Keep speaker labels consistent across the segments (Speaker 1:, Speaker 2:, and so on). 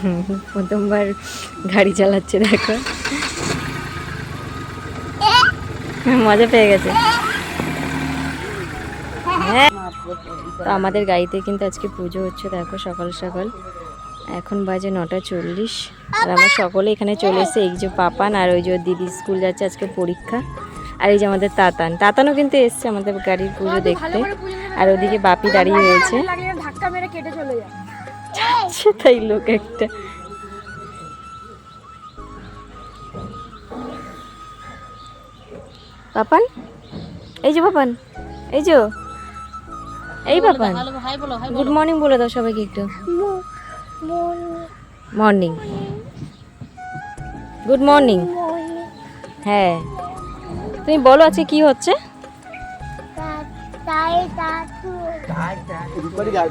Speaker 1: প্রথমবার গাড়ি চালাচ্ছে দেখো। মজা পেয়ে গেছে। হ্যাঁ। তো আমাদের গাড়িতে কিন্তু আজকে পুজো হচ্ছে দেখো সকাল সকাল। এখন বাজে নটা চল্লিশ। আর আমরা সকলে এখানে চলে এসেছে এই যে পাপান আর ওই যে দিদি স্কুল যাচ্ছে আজকে পরীক্ষা। আর এই যে আমাদের তাতান। তাতানও কিন্তু এসছে আমাদের গাড়ির পুজো দেখতে। আর ওদিকে বাপি দাঁড়িয়ে রয়েছে।
Speaker 2: ধাক্কা মেরে কেটে চলে যায়।
Speaker 1: সেটাই লোক একটা। পাপান? এই যে পাপান এই যে। এই পাপান। গুড মর্নিং বলে দাও সবাইকে একটু। মর্নিং গুড মর্নিং হ্যাঁ। তুমি বলো আজকে কি হচ্ছে?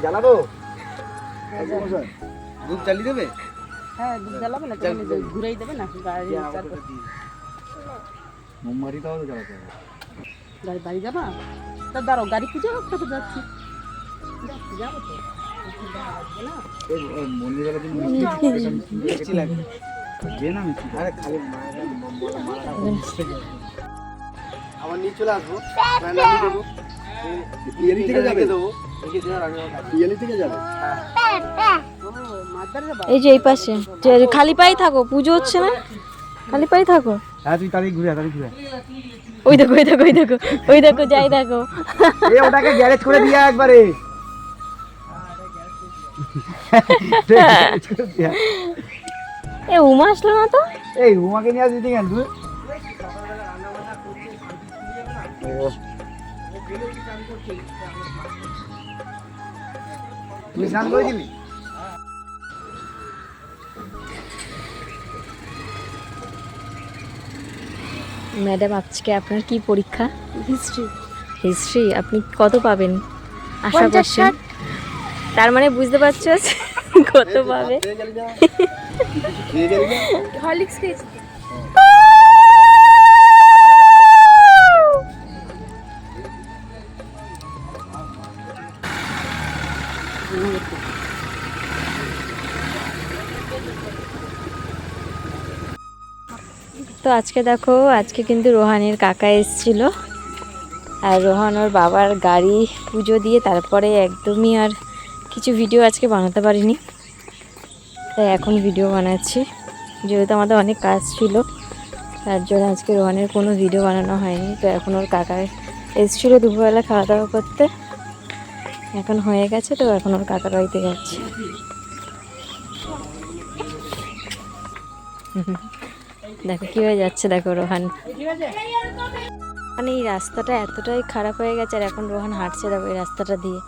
Speaker 3: জ্বালাবো? ধূপ জ্বালিয়ে দেবে?
Speaker 2: হ্যাঁ দুধ জ্বালাবে না তুমি ঘুরেই দেবে না গাড়ি চারপাশে।
Speaker 3: মোমবাতিটাও তো জ্বালাতে হবে।
Speaker 2: গাড়ি বাড়ি যাবা? তা দাঁড়াও গাড়ি খুঁজে একটা যাচ্ছি। যাব তো।
Speaker 3: আবার নিয়ে চলে আসব। থেকে যাবে? থেকে যাবা?
Speaker 1: এই যে এই পাশে। যে খালি পায়ে থাকো পুজো হচ্ছে না? খালি পায়ে থাকো।
Speaker 3: হ্যাঁ তুই তাড়াতাড়ি ঘুরে আয়, ঘুরে
Speaker 1: ওই দেখো ওই দেখো ওই দেখো ওই দেখো যাই দেখো।
Speaker 3: এ ওটাকে গ্যারেজ করে দিয়া একবারে।
Speaker 1: এ উমা আসলো না তো?
Speaker 3: এই উমাকে নিয়ে আসবি কেন তুই। তুই স্নান করেছিলি
Speaker 1: ম্যাডাম আজকে আপনার কি পরীক্ষা?
Speaker 2: হিস্ট্রি।
Speaker 1: হিস্ট্রি? আপনি কত পাবেন? আশা করছেন। তার মানে বুঝতে পারছ কত পাবে?
Speaker 3: খেয়ে গেলি না?
Speaker 2: হরলিক্স খেয়েছি।
Speaker 1: তো আজকে দেখো, আজকে কিন্তু রোহানের কাকা এসেছিল। আর রোহান ওর বাবার গাড়ি পুজো দিয়ে তারপরে একদমই আর কিছু ভিডিও আজকে বানাতে পারিনি। তাই এখন ভিডিও বানাচ্ছি। যেহেতু আমাদের অনেক কাজ ছিল, তার জন্য আজকে রোহানের কোনো ভিডিও বানানো হয়নি। তো এখন ওর কাকা এসেছিল দুপুরবেলা খাওয়া দাওয়া করতে। এখন হয়ে গেছে তো এখন ওর কাকার বাড়িতে যাচ্ছে। দেখো কীভাবে যাচ্ছে দেখো রোহান। মানে এই রাস্তাটা এতটাই খারাপ হয়ে গেছে আর এখন রোহান হাঁটছে দেখো এই রাস্তাটা দিয়ে।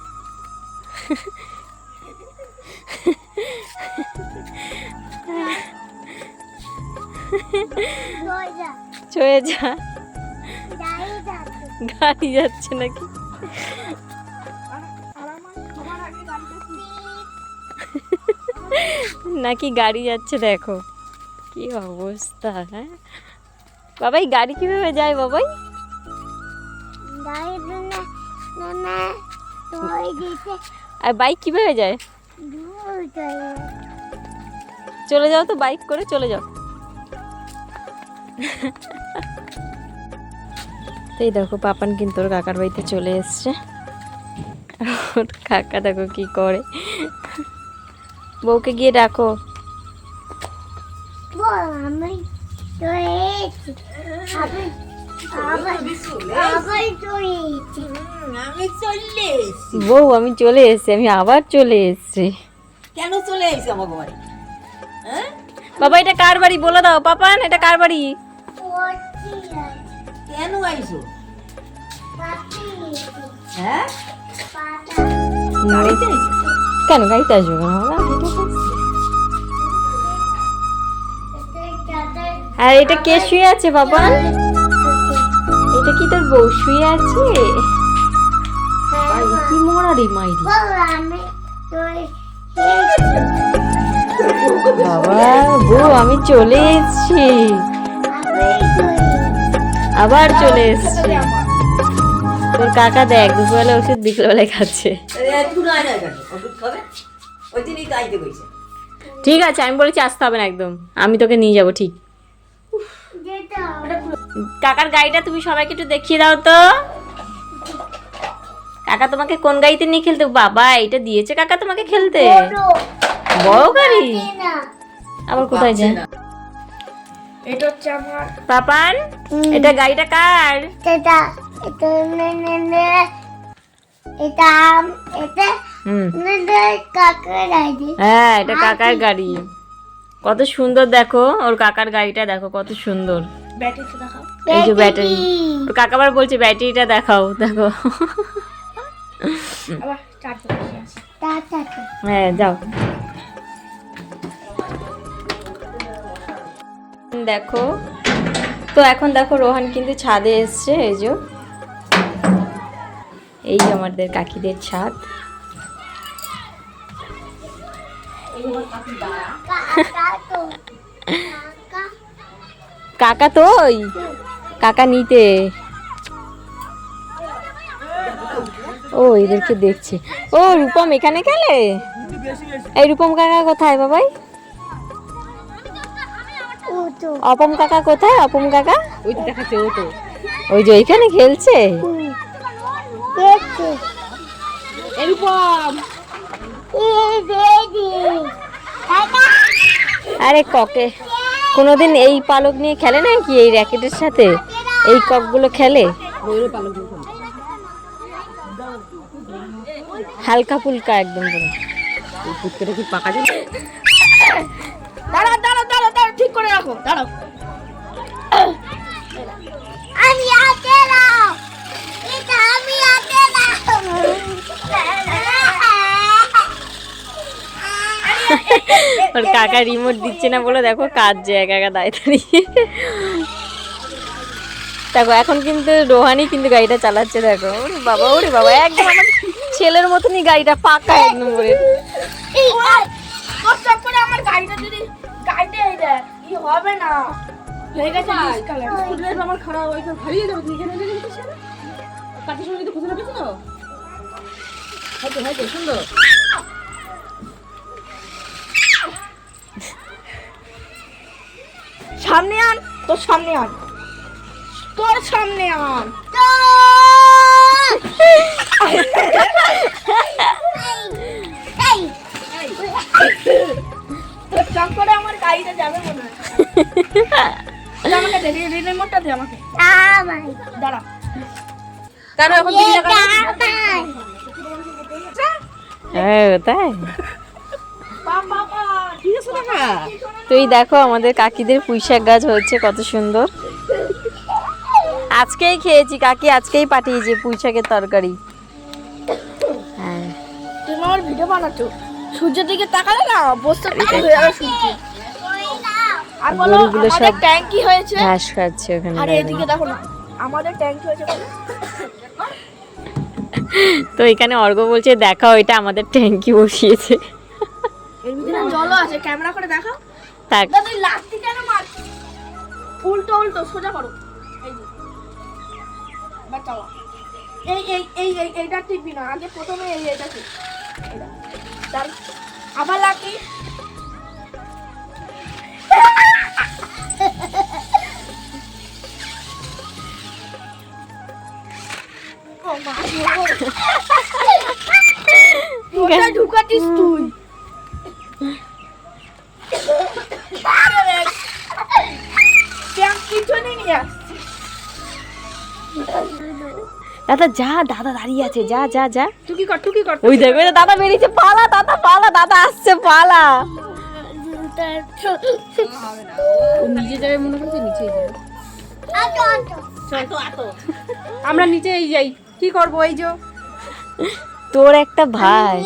Speaker 1: চয়ে যা। গাড়ি যাচ্ছে নাকি? নাকি গাড়ি যাচ্ছে দেখো। কি অবস্থা হ্যাঁ? বাবাই গাড়ি কীভাবে যায় বাবাই? আর বাইক কীভাবে যায়? চলে যাও তো বাইক করে চলে যাও। তো এই দেখো পাপান কিন্তু ওর কাকার বাড়িতে চলে এসছে। ওর কাকা দেখো কি করে। বউকে গিয়ে ডাকো। বউ আমি চলে এসেছি আমি আবার চলে এসেছি।
Speaker 2: কেন চলে এসে আমাকে বাড়ি? হ্যাঁ?
Speaker 1: বাবা এটা কার বাড়ি? বলে দাও পাপান এটা কার বাড়ি?
Speaker 2: কেন আইসো হ্যাঁ?
Speaker 4: পাতা।
Speaker 2: গাড়িতে আইসো
Speaker 1: কেন গাড়িতে আসব কেন আর এটা কে শুয়ে আছে, বাবা? এটা কি তোর বউ শুয়ে আছে? কি মরা রে মাইরি। বাবা, বউ, আমি চলে এসেছি। আবার চলে এসেছি। তোর কাকা দেখ দুপুরবেলা ওষুধ বিকেলবেলায় খাচ্ছে। ঠিক আছে আমি বলেছি আসতে হবে না একদম। আমি তোকে নিয়ে যাব ঠিক। কাকার গাড়িটা তুমি সবাইকে একটু দেখিয়ে দাও তো। কাকা তোমাকে কোন গাড়িতে নিয়ে খেলতে? বাবা এটা দিয়েছে কাকা তোমাকে খেলতে। বড়। গাড়ি? আবার কোথায় যায়?
Speaker 4: এটা হচ্ছে আমার
Speaker 1: পাপান এটা গাড়িটা কার?
Speaker 4: এটা এটা নে নে নে। এটা এটা কাকের
Speaker 1: হ্যাঁ এটা কাকার গাড়ি। কত সুন্দর দেখো ওর কাকার গাড়িটা দেখো কত সুন্দর।
Speaker 4: ব্যাটারিটা দেখাও।
Speaker 1: এই যে ব্যাটারি। ওর কাকা আবার বলছে ব্যাটারিটা দেখাও দেখো।
Speaker 4: আবার
Speaker 1: হ্যাঁ যাও। দেখো। তো এখন দেখো রোহান কিন্তু ছাদে এসছে, এই যে। এই আমাদের কাকিদের ছাদ।
Speaker 4: কাকা তো কাকা
Speaker 1: নিতে। ও, এদেরকে দেখছে। ও, রূপম এখানে গেলে? এই রূপম কাকা কোথায় বাবাই? অপম কাকা কোথায়? অপম কাকা?
Speaker 2: ওই তো দেখাচ্ছে ও তো।
Speaker 1: ওই যে ওইখানে খেলছে? আরে ককে। কোনোদিন এই পালক নিয়ে খেলে না কি এই র্যাকেটের সাথে? এই ককগুলো খেলে। হালকা ফুলকা একদম পুরো।
Speaker 2: কি পাকা
Speaker 4: দাঁড়াও দাঁড়াও ঠিক করে রাখো দাঁড়াও। আমি এটা আমি
Speaker 1: ওর কাকা রিমোট দিচ্ছে না বলে দেখো কাজ যে একা একা দাঁড়িয়ে দাঁড়িয়ে। দেখো এখন কিন্তু রোহানি কিন্তু গাড়িটা চালাচ্ছে দেখো। ওরে বাবা ওরে বাবা একদম আমার ছেলের মতনই গাড়িটা পাকা এক নম্বরের
Speaker 4: হবে না। হয়ে গেছে ডিসকালার
Speaker 2: আমার খারাপ ওইখানে হারিয়ে যাবে তুই এখানে এনে দিচ্ছিস না কাটির সঙ্গে তো খুঁজে না পেয়েছিল হয়তো হয়তো সুন্দর।
Speaker 4: সামনে আন তোর সামনে আন। তোর সামনে আন। আমাকে দে রিমোটটা দে আমাকে। দাঁড়া।
Speaker 2: কেন এখন দিবি না কেন?
Speaker 1: হ্যাঁ তাই? দেখো আমাদের কাকিদের পুঁইশাক গাছ হচ্ছে কত সুন্দর। আজকেই খেয়েছি কাকি আজকেই পাঠিয়েছে পুঁইশাকের তরকারি। হ্যাঁ।
Speaker 4: তুমি আমার ভিডিও বানাচ্ছো। সূর্যের দিকে তাকালে না বসতে আর বলো আমাদের ট্যাঙ্কি হয়েছে।
Speaker 1: ঘাস খাচ্ছে ওখানে
Speaker 4: আর এদিকে দেখো না আমাদের ট্যাঙ্কি হয়েছে
Speaker 1: তো এখানে অর্ঘ বলছে দেখাও এটা আমাদের ট্যাঙ্কি বসিয়েছে।
Speaker 4: এর ভিতরে জলও আছে ক্যামেরা করে দেখাও।
Speaker 1: থাক।
Speaker 4: লাঠি কেন মারছিস উল্টো উল্টো সোজা করো। এই এই এই এই এই এইটা টিপবি না আগে প্রথমে এই এটা টিপ। আবার লাঠি। মা, তুই।
Speaker 1: দাদা যা দাদা দাঁড়িয়ে আছে যা যা যা।
Speaker 4: টুকি কর টুকি কর
Speaker 1: ওই দেখবে দাদা বেরিয়েছে পালা দাদা পালা দাদা আসছে পালা।
Speaker 2: নিচে যাবে মনে করছে নিচেই যাবে আমরা নিচেই যাই। কি করব এই যে?
Speaker 1: তোর একটা ভাই।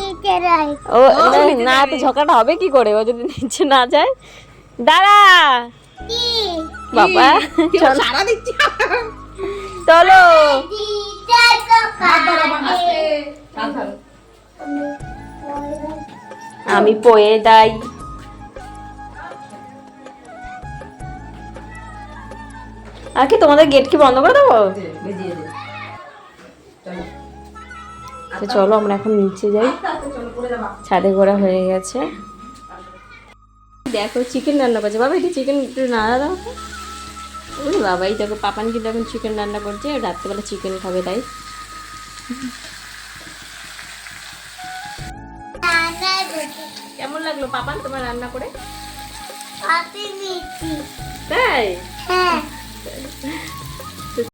Speaker 1: ও না তো ঝগড়াটা হবে কি করে? ও যদি নিচে না যায়? দাঁড়া! বাবা। চল।
Speaker 2: সারা দিচ্ছি?
Speaker 1: চলো। আমি পয়ে দাই। আর কি তোমাদের গেট কি বন্ধ করে দেবো? তো চলো আমরা এখন নিচে যাই। ছাদে ঘোরা হয়ে গেছে। দেখো চিকেন রান্না করছে। বাবা এটা চিকেন একটু নাড়া দাও তো। ওরে বাবা এই দেখো পাপান কিন্তু এখন চিকেন রান্না করছে। রাত্রেবেলা চিকেন খাবে তাই। কেমন লাগল পাপান তোমার রান্না করে? তাই?